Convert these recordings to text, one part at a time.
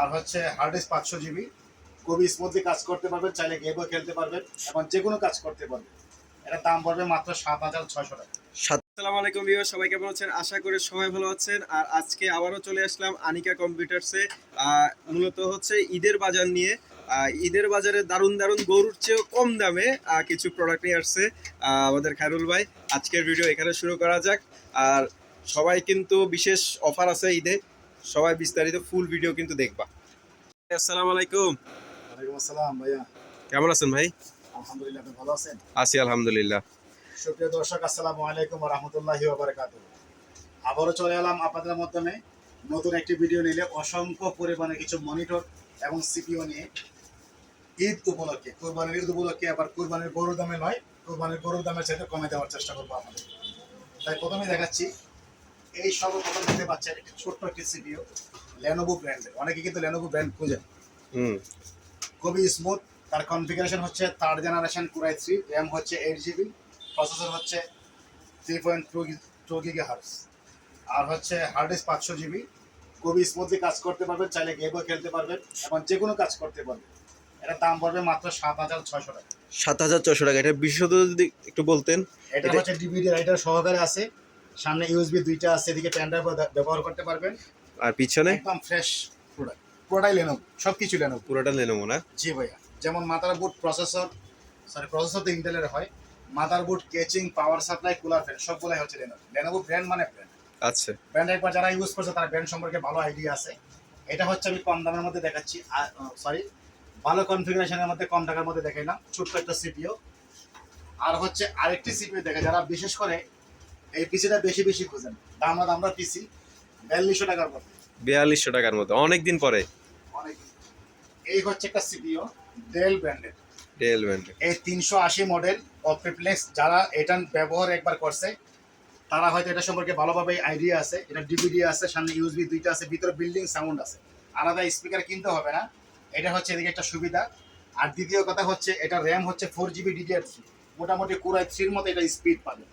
আর হচ্ছে hard disk পাঁচশো GB খুবই স্মুথলি কাজ করতে পারবেন চাইলে গেমও খেলতে পারবেন এবং যে কোনো কাজ করতে পারবেন। এটা দাম পড়বে মাত্র সাত হাজার ছয়শো টাকা। আসসালামু আলাইকুম ভিউয়ার সবাই কেমন আছেন? আশা করি সবাই ভালো আছেন। আর আজকে আবারও চলে আসলাম আনিকা কম্পিউটার্সে আহ, মূলত হচ্ছে ঈদের বাজার নিয়ে। আহ, ঈদের বাজারে দারুণ দারুণ গরুর চেয়েও কম দামে আহ, কিছু প্রোডাক্ট নিয়ে আসছে আমাদের খায়রুল ভাই। আজকের ভিডিও এখানে শুরু করা যাক। আর সবাই কিন্তু বিশেষ অফার আছে ঈদে। সবাই বিস্তারিত ফুল ভিডিও কিন্তু দেখবা। আসসালামু আলাইকুম। ওয়ালাইকুম আসসালাম ভাইয়া। কেমন আছেন ভাই? আলহামদুলিল্লাহ ভালো আছেন? আছি আলহামদুলিল্লাহ। সুপ্রিয় দর্শক আসসালামু আলাইকুম রহমতুল্লাহি ওবারাকাত আবারও চলে এলাম আপনাদের মাধ্যমে নতুন একটি ভিডিও নিলে অসংখ্য পরিমাণে কিছু মনিটর এবং সিপিও নিয়ে। ঈদ উপলক্ষে কোরবানির ঈদ উপলক্ষে আবার কোরবানির গরুর দামে নয় কোরবানির গরুর দামের চাইতে কমে দেওয়ার চেষ্টা করব আমাদের তাই প্রথমে দেখাচ্ছি এই সর্বপ্রথম দেখতে পাচ্ছেন একটি ছোট্ট একটি সিপিও লেনোভো ব্র্যান্ডের অনেকে কিন্তু লেনোভো ব্র্যান্ড খুঁজেন খুবই স্মুথ তার কনফিগারেশন হচ্ছে third generation core i three RAM হচ্ছে এইট জিবি প্রসেসর হচ্ছে three point two two gigahertz আর হচ্ছে হার্ড ডিস্ক পাঁচশো জিবি খুবই স্মুথলি কাজ করতে পারবেন চাইলে গেমও খেলতে পারবেন এবং যে কোনো কাজ করতে পারবেন। এটা দাম পড়বে মাত্র সাত হাজার ছয়শো টাকা। সাত হাজার ছশো টাকা। এটা বিশদ যদি একটু বলতেন এটা এটা- হচ্ছে ডিভিডি রাইটার সহকারে আছে। সামনে ইউএসবি দুইটা আছে এদিকে প্যান ড্রাইভ ব্যবহার করতে পারবেন। আর পিছনে? একদম ফ্রেশ প্রোডাক্ট পুরোটাই লেনোভো সব কিছু লেনোভো পুরোটা লেনোভো না? জি ভাইয়া। যেমন মাদারবোর্ড প্রসেসর সরি প্রসেসর তো ইন্টেলের হয়। Motherboard casing power supply cooler fan সবগুলাই হচ্ছে লেনোভো লেনোভো ব্র্যান্ড মানে ব্র্যান্ড আচ্ছা। ব্র্যান্ড একবার যারা ইউজ করছে তারা ব্র্যান্ড সম্পর্কে ভালো আইডিয়া আছে। এটা হচ্ছে আমি কম দামের মধ্যে দেখাচ্ছি। সরি ভালো কনফিগারেশনের মধ্যে কম টাকার মধ্যে দেখাইলাম। ছোট্ট একটা সিপিও আর হচ্ছে আরেকটি সিপিও দেখে যারা বিশেষ করে এই পিসিটা বেশি বেশি খুঁজেন। দামরা দামরা পিসি বিয়াল্লিশশো টাকার মধ্যে বিয়াল্লিশশো টাকার মতো অনেক দিন পরে। এই হচ্ছে একটা সিপিও ডেল ব্র্যান্ডের ডেল ব্যান্ডে এই তিনশো আশি মডেল অপটিপ্লেক্স যারা এটা ব্যবহার একবার করছে তারা হয়তো এটা সম্পর্কে ভালোভাবে আইডিয়া আছে এটা ডিভিডি আছে সামনে ইউএসবি দুইটা আছে ভিতরে বিল্ডিং সাউন্ড আছে। আলাদা স্পিকার কিনতে হবে না এটা হচ্ছে এদিকে একটা সুবিধা। আর দ্বিতীয় কথা হচ্ছে এটা র্যাম হচ্ছে ফোর জিবি ডিডিআর থ্রি মোটামুটি কুড়াই থ্রির মতো এটা স্পিড পাবে।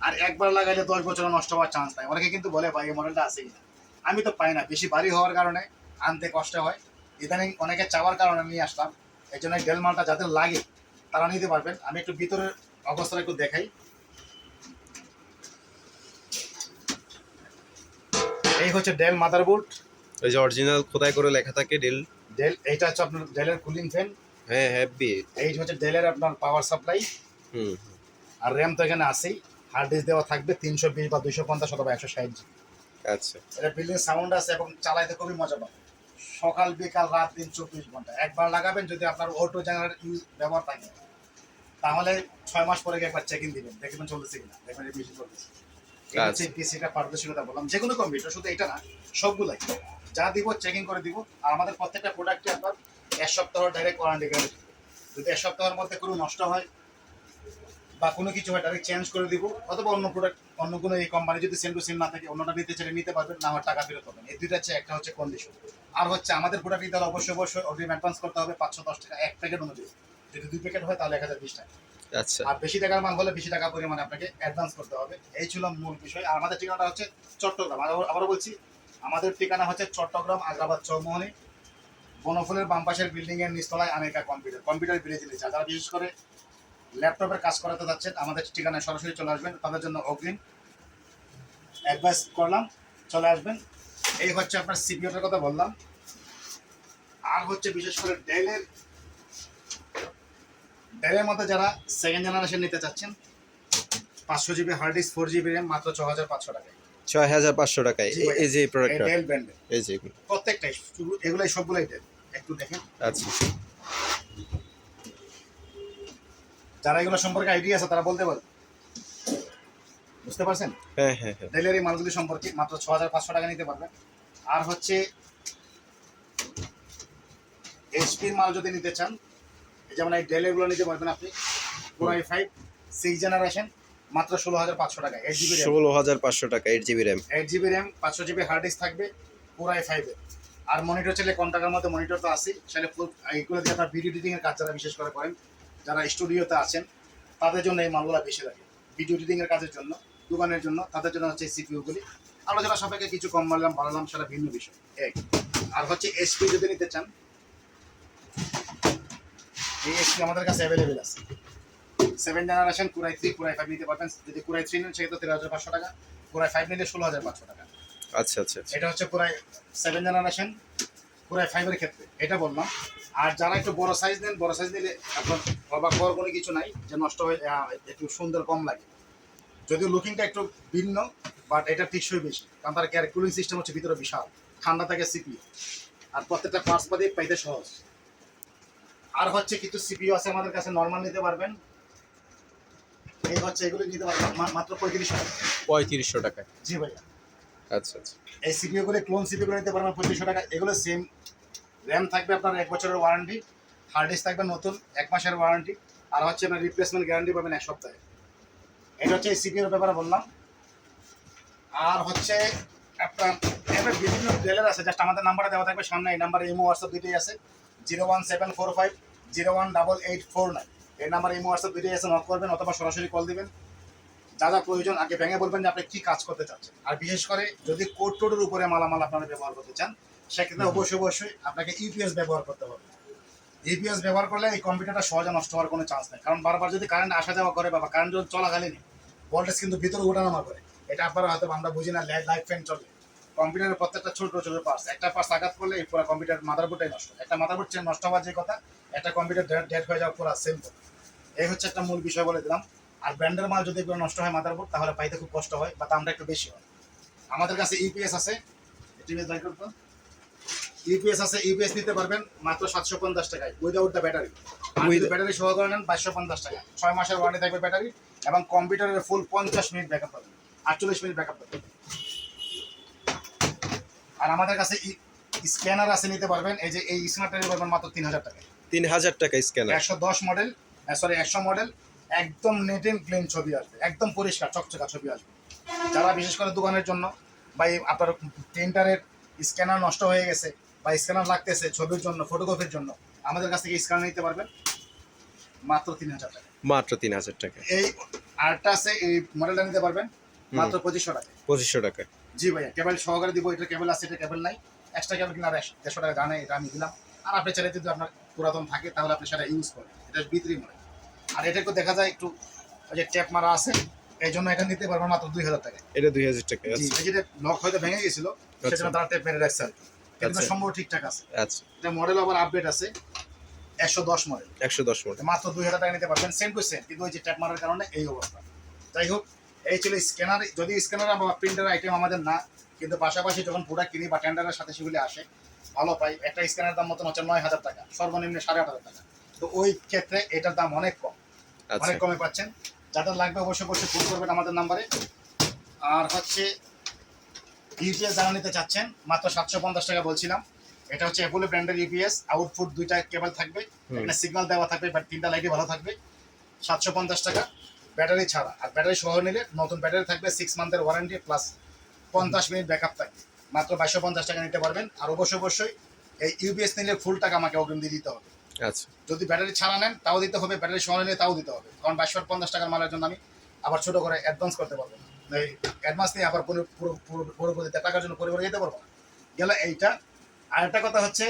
আর একবার লাগাইলে দশ বছর নষ্ট হওয়ার চান্স নাই। অনেকে কিন্তু বলে ভাই এই মডেলটা আছে কিনা? আমি তো পাই না। বেশি ভারী হওয়ার কারণে আনতে কষ্ট হয়। ইদানিং অনেকে চাওয়ার কারণে নিয়ে আসলাম। এই জন্য ডেল মালটা যাদের লাগে তারা নিতে পারবেন। আমি একটু ভিতরের অবস্থাটা একটু দেখাই। এই হচ্ছে ডেল মাদার মাদারবোর্ড ওই যে অরিজিনাল খোদাই করে লেখা থাকে ডেল ডেল এইটা হচ্ছে আপনার ডেলের কুলিং ফ্যান হ্যাঁ হ্যাপি এই হচ্ছে ডেলের আপনার পাওয়ার সাপ্লাই হুম। আর র্যাম তো এখানে আছেই। হার্ড ডিস্ক দেওয়া থাকবে তিনশো বিশ বা দুইশো পঞ্চাশ অথবা একশো ষাট জি আচ্ছা। এটা বিল্ডিং সাউন্ড আছে এবং চালাইতে খুবই মজা পাবে সকাল বিকাল রাত দিন চব্বিশ ঘণ্টা। একবার লাগাবেন যদি আপনার অটো জেনারেল ইউজ ব্যবহার থাকে তাহলে ছয় মাস পরে গিয়ে একবার চেক ইন দিবেন। দেখবেন চলতেছে কিনা দেখবেন এই বেশি চলতেছে। পিসিটা পারদর্শিকতা বললাম যে কোনো কম্পিউটার শুধু এটা না সবগুলাই। যা দিব চেকিং করে দিব। আর আমাদের প্রত্যেকটা প্রোডাক্টে আপনার এক সপ্তাহ ডাইরেক্ট ওয়ারেন্টি গ্যারান্টি যদি এক সপ্তাহের মধ্যে কোনো নষ্ট হয় বা কোনো কিছু হয় ডাইরেক্ট চেঞ্জ করে দিব অথবা অন্য প্রোডাক্ট অন্য কোনো এই কোম্পানি যদি সেম টু সেম না থাকে অন্যটা নিতে চাইলে নিতে পারবেন না আমার টাকা ফেরত পাবেন। এই দুইটা হচ্ছে একটা হচ্ছে কন্ডিশন আর হচ্ছে আমাদের প্রোডাক্ট নিতে হলে অবশ্যই অবশ্যই অগ্রিম অ্যাডভান্স করতে হবে পাঁচশো দশ টাকা এক প্যাকেট অনুযায়ী। যদি দুই প্যাকেট হয় তাহলে এক হাজার বিশ টাকা। আচ্ছা। আর বেশি টাকার মাল হলে বেশি টাকা পরিমাণে আপনাকে অ্যাডভান্স করতে হবে। এই ছিল মূল বিষয়। আর আমাদের ঠিকানাটা হচ্ছে চট্টগ্রাম। আবার- আবারও বলছি আমাদের ঠিকানা হচ্ছে চট্টগ্রাম আগ্রাবাদ চৌমোহনী। বনফুলের বাম পাশের বিল্ডিং এর নিচতলায় আমেরিকা কম্পিউটার। কম্পিউটার ব্রিজ নিচে। যারা বিশেষ করে ল্যাপটপের কাজ করাতে যাচ্ছেন আমাদের ঠিকানায় সরাসরি চলে আসবেন তাদের জন্য অগ্রিম অ্যাডভাইস করলাম চলে আসবেন। এই হচ্ছে আপনার সিপিওটার কথা বললাম। আর হচ্ছে বিশেষ করে ডেলের ডেলের মধ্যে যারা সেকেন্ড জেনারেশন নিতে চাচ্ছেন পাঁচশো GB hard disk four GB RAM মাত্র ছ হাজার পাঁচশো টাকায়। ছয় হাজার পাঁচশো টাকায়। এই যে এই এই ডেল ব্র্যান্ডের। এই যে প্রত্যেকটাই এগুলাই সবগুলাই ডেল। একটু দেখেন। আচ্ছা। যারা এগুলো সম্পর্কে আইডিয়া আছে তারা বলতে পারে বুঝতে পারছেন? হ্যাঁ হ্যাঁ হ্যাঁ। মালগুলি সম্পর্কে মাত্র ছ হাজার পাঁচশো টাকা নিতে পারবেন আর হচ্ছে এইচপির মাল যদি নিতে চান এই যেমন এই ডেলেরগুলো নিতে পারবেন আপনি। পুরাই ফাইভ সিক্স জেনারেশন মাত্র ষোলো হাজার পাঁচশো টাকা এইট জিবি ষোলো হাজার পাঁচশো টাকা eight GB RAM eight GB RAM পাঁচশো জিবি হার্ড ডিস্ক থাকবে পুরাই ফাইভে আর মনিটর চাইলে কম টাকার মধ্যে মনিটর তো আছে সেটা এইগুলো দিয়ে আপনার ভিডিও এডিটিং এর কাজ যারা বিশেষ করে করেন যারা স্টুডিওতে আছেন তাদের জন্য এই মালগুলো বেশি লাগে। ভিডিও এডিটিং এর কাজের জন্য দোকানের জন্য তাদের জন্য হচ্ছে সিপিইউ গুলি আলোচনা সাপেক্ষে কিছু কম মারলাম বাড়ালাম সেটা ভিন্ন বিষয়। এক। আর হচ্ছে এসপি যদি নিতে চান এই এসপি আমাদের কাছে অ্যাভেলেবেল আছে। Seven generation core i three core i five নিতে পারবেন। যদি কুরাই থ্রি নেন সেক্ষেত্রে তেরো হাজার পাঁচশো টাকা। কুরাই ফাইভ নিলে ষোলো হাজার পাঁচশো টাকা। আচ্ছা আচ্ছা আচ্ছা। এটা হচ্ছে পুরাই সেভেন জেনারেশন পুরাই ফাইভের ক্ষেত্রে। এটা বললাম আর যারা একটু বড় সাইজ নেন বড় সাইজ নিলে আপনার অবাক হওয়ার কোনো কিছু নাই যে নষ্ট হয়ে একটু সুন্দর কম লাগে। যদিও লুকিংটা একটু ভিন্ন বাট এটা টিকসই বেশি। কারণ তার ক্যার কুলিং সিস্টেম হচ্ছে ভিতরে বিশাল ঠান্ডা থাকে সিপি আর প্রত্যেকটা পার্টস পাতি পাইতে সহজ। আর হচ্ছে কিছু সিপিও আছে আমাদের কাছে নর্মাল নিতে পারবেন। এই হচ্ছে এগুলো নিতে পারবেন মাত্র পঁয়ত্রিশ টাকা। পঁয়ত্রিশশো টাকা জি ভাইয়া। আচ্ছা আচ্ছা। এই সিপিও ক্লোন সিপিও গুলো নিতে পারবেন পঁচিশশো টাকা। এগুলো সেম র্যাম থাকবে আপনার এক বছরের ওয়ারেন্টি হার্ড ডিস্ক থাকবে নতুন, এক মাসের ওয়ারেন্টি আর হচ্ছে আপনার রিপ্লেসমেন্ট গ্যারান্টি পাবেন এক সপ্তাহে। এটা হচ্ছে এই সিপিওর ব্যাপারে বললাম। আর হচ্ছে আপনার এবার বিভিন্ন ডেলার আছে জাস্ট আমাদের নাম্বারটা দেওয়া থাকবে, সামনে এই নাম্বারে ইমো হোয়াটসঅ্যাপ দুইটাই আছে zero one seven four five zero one double eight four nine এই নাম্বারে ইমো হোয়াটসঅ্যাপ দুইটাই আছে নক করবেন অথবা সরাসরি কল দিবেন। যা যা প্রয়োজন, আগে ভেঙে বলবেন যে আপনি কী কাজ করতে চাচ্ছেন। আর বিশেষ করে যদি কোড টোডের উপরে মালামাল আপনারা ব্যবহার করতে চান সেক্ষেত্রে অবশ্যই অবশ্যই আপনাকে ইউপিএস ব্যবহার করতে হবে। ইউপিএস ব্যবহার করলে এই কম্পিউটারটা সহজে নষ্ট হওয়ার কোনো চান্স নেই। কারণ বারবার যদি কারেন্ট আসা যাওয়া করে বা কারেন্ট যদি চলাকালীন ভোল্টেজ কিন্তু ভিতরে ওঠানামা করে এটা আপনারা হয়তো আমরা বুঝি না লাইফ ফ্যান চলে। কম্পিউটারের প্রত্যেকটা ছোট ছোট পার্টস একটা পার্টস আঘাত করলে এই পুরো কম্পিউটার মাদারবোর্ডটাই নষ্ট। একটা মাদারবোর্ড চেন নষ্ট হওয়ার যে কথা একটা কম্পিউটার ডেড হয়ে যাওয়া পুরো সেম এই হচ্ছে একটা মূল বিষয় বলে দিলাম। আর ব্র্যান্ডের মাল যদি এগুলো নষ্ট হয় মাদারবোর্ড তাহলে পাইতে খুব কষ্ট হয় বা দামটা একটু বেশি হয়। আমাদের কাছে ইউপিএস আছে। ইউপিএস বাই করতো ইউপিএস আছে ইউপিএস নিতে পারবেন মাত্র সাতশো পঞ্চাশ টাকায় উইদাউট দ্য ব্যাটারি ব্যাটারি সহ করে নেন বাইশশো পঞ্চাশ টাকা। ছয় মাসের ওয়ারেন্টি থাকবে ব্যাটারি এবং কম্পিউটারের ফুল পঞ্চাশ মিনিট ব্যাকআপ পাবেন আটচল্লিশ মিনিট ব্যাকআপ পাবেন আর আমাদের কাছে স্ক্যানার আছে নিতে পারবেন। এই যে এই স্মার্টটা নিতে পারবেন মাত্র তিন হাজার টাকায়। তিন হাজার টাকা স্ক্যানার একশো দশ মডেল সরি একশো মডেল একদম নেট এন্ড ক্লিন ছবি আসবে একদম পরিষ্কার চকচকা ছবি আসবে। যারা বিশেষ করে দোকানের জন্য বা এই আপনার প্রিন্টারের স্ক্যানার নষ্ট হয়ে গেছে বা স্ক্যানার লাগতেছে ছবির জন্য ফটোকপির জন্য আমাদের কাছ থেকে স্ক্যানার নিতে পারবেন। মাত্র তিন হাজার টাকা। মাত্র তিন হাজার টাকা। এই আরটা আছে এই মডেলটা নিতে পারবেন মাত্র পঁচিশশো টাকা। পঁচিশশো টাকা। জি ভাইয়া কেবল সহকারে দিব এটা কেবল আছে এটা কেবল নাই। এক্সট্রা কেবল কিনা দেড়শো টাকা জানে এটা আমি দিলাম। আর আপনি চাইলে যদি আপনার পুরাতন থাকে তাহলে আপনি সেটা ইউজ করেন। এটা বিক্রি মনে আর এটা একটু দেখা যায় একটু ওই যে ট্যাপ মারা আছে এই জন্য এটা নিতে পারবেন মাত্র দুই হাজার টাকা। এটা দুই হাজার টাকা জি আচ্ছা। যেটা লক হয়তো ভেঙে গেছিল সেজন্য তারা ট্যাপ মেরে রাখছে আর কি। কিন্তু আচ্ছা। সম্ভব ঠিকঠাক আছে। আচ্ছা। এটা মডেল আবার আপডেট আছে। একশো দশ মডেল একশো দশ মডেল মাত্র দুই হাজার টাকা নিতে পারবেন। সেম টু সেম কিন্তু ওই যে ট্যাপ মারার কারণে এই অবস্থা। যাই হোক এই ছিল স্ক্যানার যদি স্ক্যানার বা প্রিন্টার আইটেম আমাদের না কিন্তু পাশাপাশি যখন প্রোডাক্ট কিনি বা টেন্ডারের সাথে সেগুলি আসে ভালো পাই। একটা স্ক্যানের দাম মতন হচ্ছে নয় হাজার টাকা। সর্বনিম্ন সাড়ে আট হাজার টাকা। তো ওই ক্ষেত্রে এটার দাম অনেক কম। আচ্ছা। অনেক কমে পাচ্ছেন। যাদের লাগবে অবশ্যই অবশ্যই ফোন করবেন আমাদের নাম্বারে আর হচ্ছে ইউপিএস যারা নিতে চাচ্ছেন মাত্র সাতশো পঞ্চাশ টাকা বলছিলাম। এটা হচ্ছে অ্যাপোলো ব্র্যান্ডের ইউপিএস আউটপুট দুইটা কেবল থাকবে এখানে সিগন্যাল দেওয়া থাকবে বাট তিনটা লাইটই ভালো থাকবে। সাতশো পঞ্চাশ টাকা ব্যাটারি ছাড়া। আর ব্যাটারি সহ নিলে নতুন ব্যাটারি থাকবে সিক্স মান্থের ওয়ারেন্টি প্লাস পঞ্চাশ মিনিট ব্যাকআপ থাকবে। মাত্র বাইশশো পঞ্চাশ টাকা নিতে পারবেন। আর অবশ্যই অবশ্যই এই ইউপিএস নিলে ফুল টাকা আমাকে অগ্রিম দিয়ে দিতে হবে। আচ্ছা। যদি ব্যাটারি ছাড়া নেন তাও দিতে হবে ব্যাটারি সহ নিলে তাও দিতে হবে। কারণ বাইশশো পঞ্চাশ টাকার মালের জন্য আমি আবার ছোট করে অ্যাডভান্স করতে পারব অ্যাডভান্স নিয়ে আবার পুরো পুরো পুরো পুরোপুরি টাকার জন্য পরিবারে যেতে পারব গেল এইটা। আর একটা কথা হচ্ছে,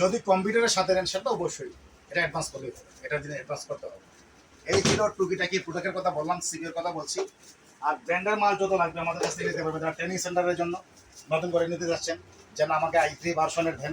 যদি কম্পিউটারের সাথে নেন, সেটা অবশ্যই। এটা অ্যাডভান্স করলেই হবে। এটার জন্য অ্যাডভান্স করতে হবে। এই ছিল টুকিটাকি প্রোডাক্টের কথা বললাম সিপির কথা বলছি। আর ব্র্যান্ডের মাল যত লাগবে আমাদের কাছ থেকে নিতে পারবে। যারা ট্রেনিং সেন্টারের জন্য নতুন করে নিতে যাচ্ছেন, যেন আমাকে আই থ্রি ভার্সনের দেন,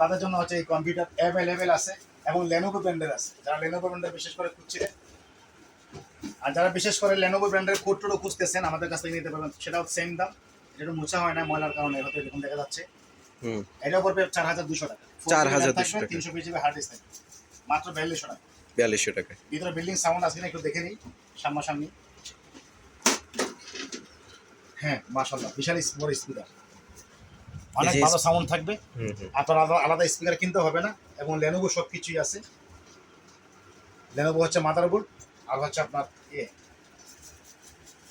তাদের জন্য হচ্ছে এই কম্পিউটার অ্যাভেলেবেল আছে এবং লেনোভো ব্র্যান্ডের আছে। যারা লেনোভো ব্র্যান্ডের বিশেষ করে খুঁজছিলেন আর যারা বিশেষ করে লেনোভো ব্র্যান্ডের কোট্টোরও খুঁজতেছেন আমাদের কাছ থেকে নিতে পারবেন। সেটাও সেম দাম যেটা মোছা হয় না ময়লার কারণে হয়তো এরকম দেখা যাচ্ছে। হুম। এটা পড়বে চার হাজার দুশো টাকা। 4,200 টাকা। তিনশো পিস হার্ড ডিস্ক থাকবে। মাত্র বিয়াল্লিশশো টাকা। বিয়াল্লিশশো টাকা। ভিতরে বিল্ডিং সাউন্ড আছে কিনা একটু দেখে নিই সামনাসামনি। হ্যাঁ মাশাল্লাহ বিশাল বড় স্পিকার অনেক ভালো সাউন্ড থাকবে। আপনার আলাদা আলাদা স্পিকার কিনতে হবে না এবং লেনোভো সব কিছুই আছে। লেনোভো হচ্ছে মাদারবোর্ড আর হচ্ছে আপনার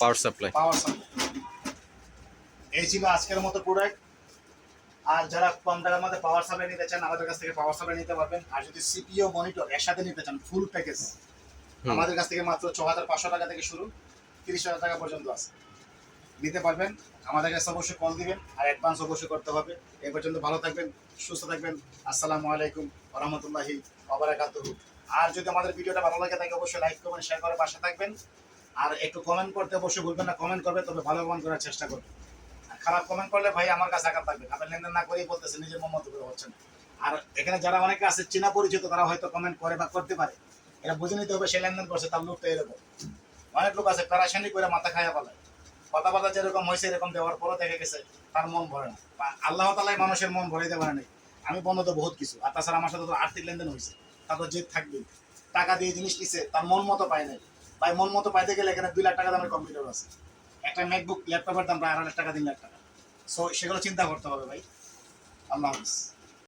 পাওয়ার সাপ্লাই। Power supply. এই ছিল আজকের মতো প্রোডাক্ট আর যারা কম টাকার মধ্যে পাওয়ার সাপ্লাই নিতে চান আমাদের কাছ থেকে পাওয়ার সাপ্লাই নিতে পারবেন। আর যদি সিপিও মনিটর একসাথে নিতে চান ফুল প্যাকেজ আমাদের কাছ থেকে মাত্র ছ হাজার পাঁচশো টাকা থেকে শুরু তিরিশ হাজার টাকা পর্যন্ত আছে। নিতে পারবেন। আমাদের কাছে অবশ্যই কল দিবেন। আর অ্যাডভান্স অবশ্যই করতে হবে। এ পর্যন্ত ভালো থাকবেন সুস্থ থাকবেন। আসসালামু আলাইকুম রহমতুল্লাহি ওবরাকাতুহু আর যদি আমাদের ভিডিওটা ভালো লাগে, তাকে অবশ্যই লাইক করবেন শেয়ার করে পাশে থাকবেন। আর একটু কমেন্ট করতে অবশ্যই ভুলবেন না কমেন্ট করবে, তবে ভালো কমেন্ট করার চেষ্টা করবেন খারাপ কমেন্ট করলে ভাই আমার কাছে আঘাত থাকবে আপনি লেনদেন না করেই বলতেছেন, নিজের মতো করে হচ্ছেন আর এখানে যারা অনেকে আছে, চেনা পরিচিত, তারা হয়তো কমেন্ট করে বা করতে পারে। এটা বুঝে নিতে হবে সে লেনদেন করছে, তার লোকটা এরকম। অনেক লোক আছে প্যারাশানি করে মাথা খাইয়া পালায় কথাবার্তা যেরকম হয়েছে, এরকম দেওয়ার পরও দেখা গেছে, তার মন ভরে না। আল্লাহ তালাই মানুষের মন ভরে দেওয়ার নেই। আমি বন্ধ তো বহুত কিছু, আর তাছাড়া আমার সাথে তো আর্থিক লেনদেন হয়েছে। তারপর জেদ থাকবে। টাকা দিয়ে জিনিস নিছে, তার মন মতো পায় নাই। ভাই, মন মতো পাইতে গেলে এখানে দুই লাখ টাকা দামের কম্পিউটার আছে। একটা ম্যাকবুক ল্যাপটপের দাম প্রায় আড়াই লাখ টাকা, তিন লাখ টাকা। সো সেগুলো চিন্তা করতে হবে ভাই। আল্লাহ হাফিজ।